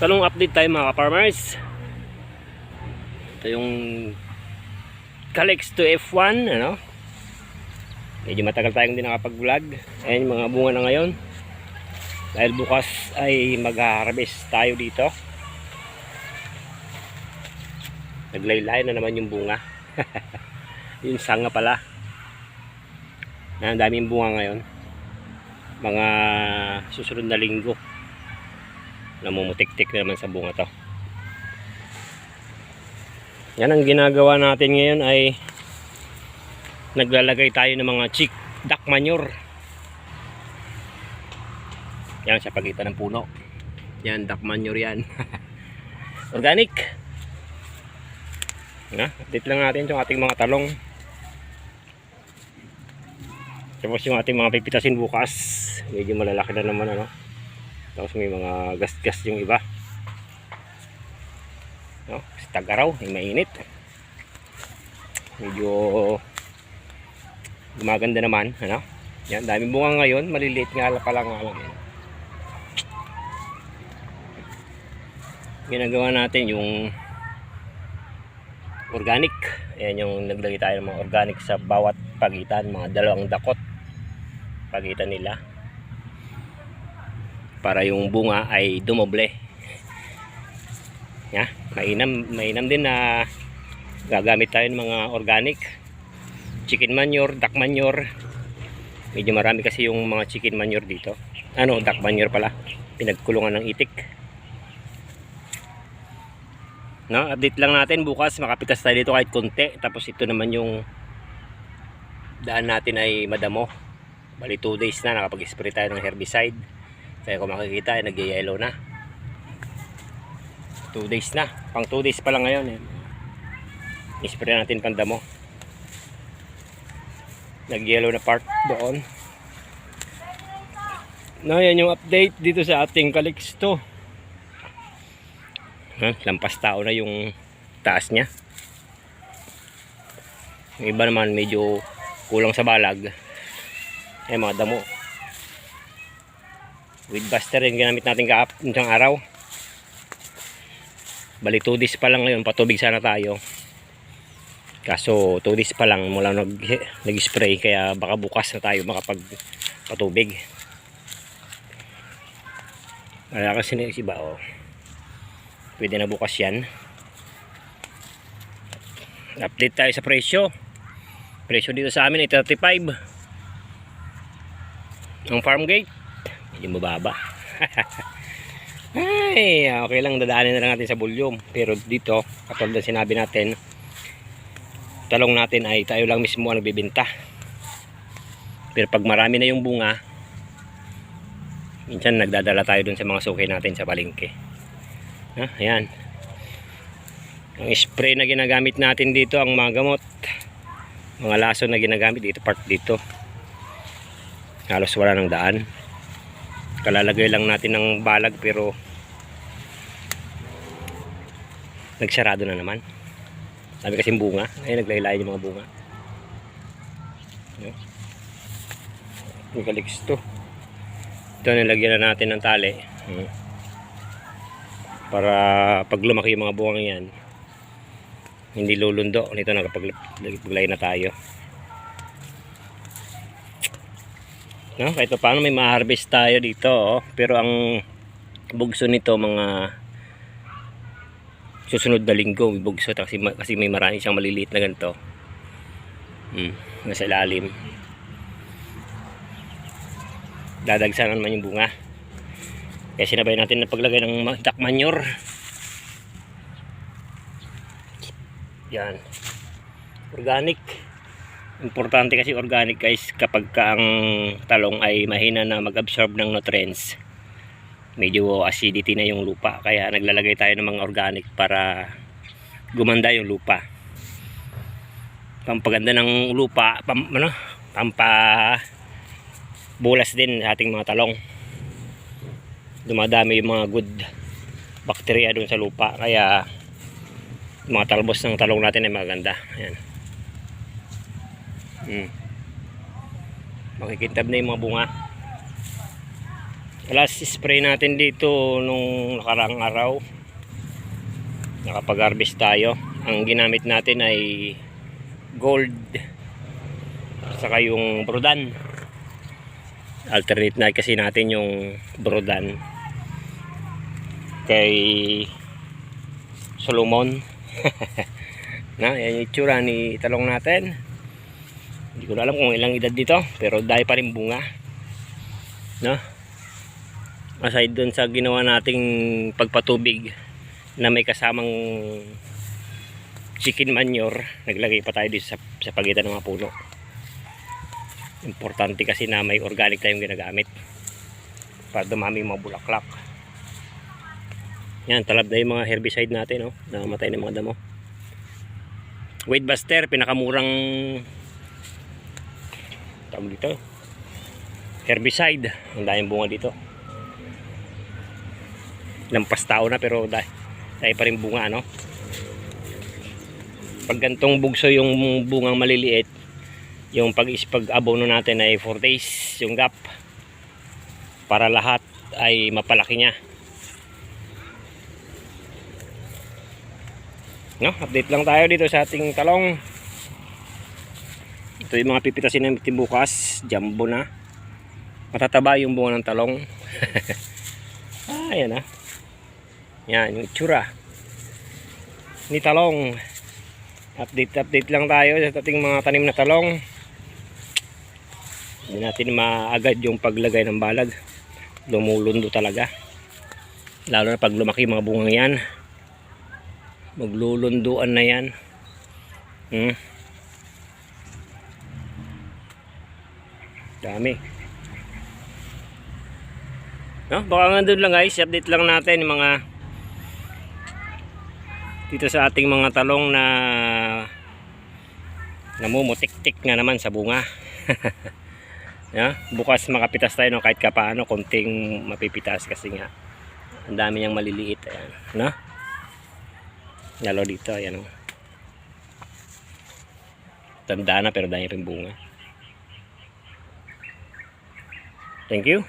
Talong update tayo mga farmers. Ito yung Calix to F1, ano? Medyo matagal tayong hindi nakapag-vlog. Ayan mga bunga na ngayon. Dahil bukas ay mag-harvest tayo dito. Naglaylay na naman yung bunga. yung sanga pala. Na daming bunga ngayon. Mga susunod na linggo. Namumutik-tik na naman sa bunga to. Yan ang ginagawa natin ngayon ay naglalagay tayo ng mga chick duck manure. Yan sa pagitan ng puno. Yan, duck manure yan. Organic. Na, update lang natin yung ating mga talong. Tapos yung ating mga pipitasin bukas. Medyo malalaki na naman ano. Tapos may mga gas-gas yung iba. No, tagaraw, ay mainit. Medyo gumaganda naman, ano? Yan, daming bunga ngayon, maliliit nga pa lang nga lang yan. Ginagawa natin yung organic. Ayan yung naglagay tayo ng mga organic sa bawat pagitan, mga dalawang dakot pagitan nila para yung bunga ay dumoble. Ya, mainam, mainam din na gagamit tayo ng mga organic. Chicken manure, duck manure. Medyo marami kasi yung mga chicken manure dito. Ano, duck manure pala. Pinagkulungan ng itik. No, update lang natin bukas makapitas tayo dito kahit konti. Tapos ito naman yung daan natin ay madamo. Bali 2 days na nakapag-spray tayo ng herbicide. Kaya kung makikita ay nag-yellow na. 2 days na. Pang 2 days pa lang ngayon eh. I-spray natin pandamo. Nag-yellow na part doon. No, yan yung update dito sa ating Calixto. Ha, lampas tao na yung taas niya. Yung iba naman medyo kulang sa balag. Eh mga damo. With buster yung ginamit natin kaap isang araw. Bali 2 days pa lang ngayon, patubig sana tayo. Kaso 2 days pa lang mula nag, nag-spray kaya baka bukas na tayo makapag patubig. Wala kasi na si Bao. Pwede na bukas yan. Update tayo sa presyo. Presyo dito sa amin ay 35. Ang farm gate, medyo mababa. ay, okay lang dadaanin na lang natin sa volume. Pero dito, katulad ng sinabi natin, talong natin ay tayo lang mismo ang nagbibenta. Pero pag marami na yung bunga, minsan nagdadala tayo dun sa mga suki natin sa palengke. Ha, ayan. Ang spray na ginagamit natin dito, ang mga gamot, mga laso na ginagamit dito, part dito. Halos wala ng daan. Kalalagay lang natin ng balag pero nagsarado na naman. Sabi kasi bunga, ay naglaylay yung mga bunga. Kaliks to. Ito nilagyan na natin ng tali. Hmm. Para pag lumaki yung mga buwang yan, hindi lulundo. Nito nakapaglay na tayo. No, kahit pa paano may ma-harvest tayo dito. Oh. Pero ang bugso nito mga susunod na linggo may bugso kasi, kasi may marami siyang maliliit na ganito. Hmm, nasa ilalim. Dadagsanan naman yung bunga. Kaya sinabay natin na paglagay ng duck manure. Yan. Organic. Importante kasi organic guys kapag ka ang talong ay mahina na mag-absorb ng nutrients. Medyo acidity na yung lupa. Kaya naglalagay tayo ng mga organic para gumanda yung lupa. Pampaganda ng lupa, pam, ano, pampa bulas din sa ating mga talong. Dumadami yung mga good bacteria doon sa lupa. Kaya mga talbos ng talong natin ay maganda. Ayan. Hmm. Makikintab na yung mga bunga. last spray natin dito nung nakarang araw. Nakapag-harvest tayo. Ang ginamit natin ay gold saka yung brodan. Alternate na kasi natin yung brodan. Kay Solomon. Na yan yung itsura ni talong natin hindi ko alam kung ilang edad dito pero dahil pa rin bunga. No? Aside dun sa ginawa nating pagpatubig na may kasamang chicken manure naglagay pa tayo dito sa, sa pagitan ng mga puno. Importante kasi na may organic tayong ginagamit para dumami yung mga bulaklak. Yan talab na mga herbicide natin oh, namamatay na yung mga damo. Weed Buster pinakamurang tawag dito. Herbicide. Ang daming bunga dito. Lampas tao na pero dahil, dahil pa rin bunga ano? Pag gantong bugso yung bungang maliliit yung pag pag abono natin ay 4 days yung gap. Para lahat ay mapalaki niya. No? Update lang tayo dito sa ating talong ito yung mga pipitasin natin bukas. Jumbo na. Matataba yung bunga ng talong. Ah ah. Yan yung itsura ni talong. Update update lang tayo sa ating mga tanim na talong. Hindi natin maagad yung paglagay ng balag. Lumulundo talaga. Lalo na pag lumaki mga bungang yan. Maglulunduan na yan. Hmm. Dami. No, baka nga doon lang guys. Update lang natin yung mga dito sa ating mga talong na namumutik-tik na naman sa bunga. Yeah? bukas makapitas tayo no, kahit kapaano konting mapipitas kasi nga ang dami niyang maliliit. Ayan, no? lalo dito ayan oh. tanda na pero dahil rin bunga thank you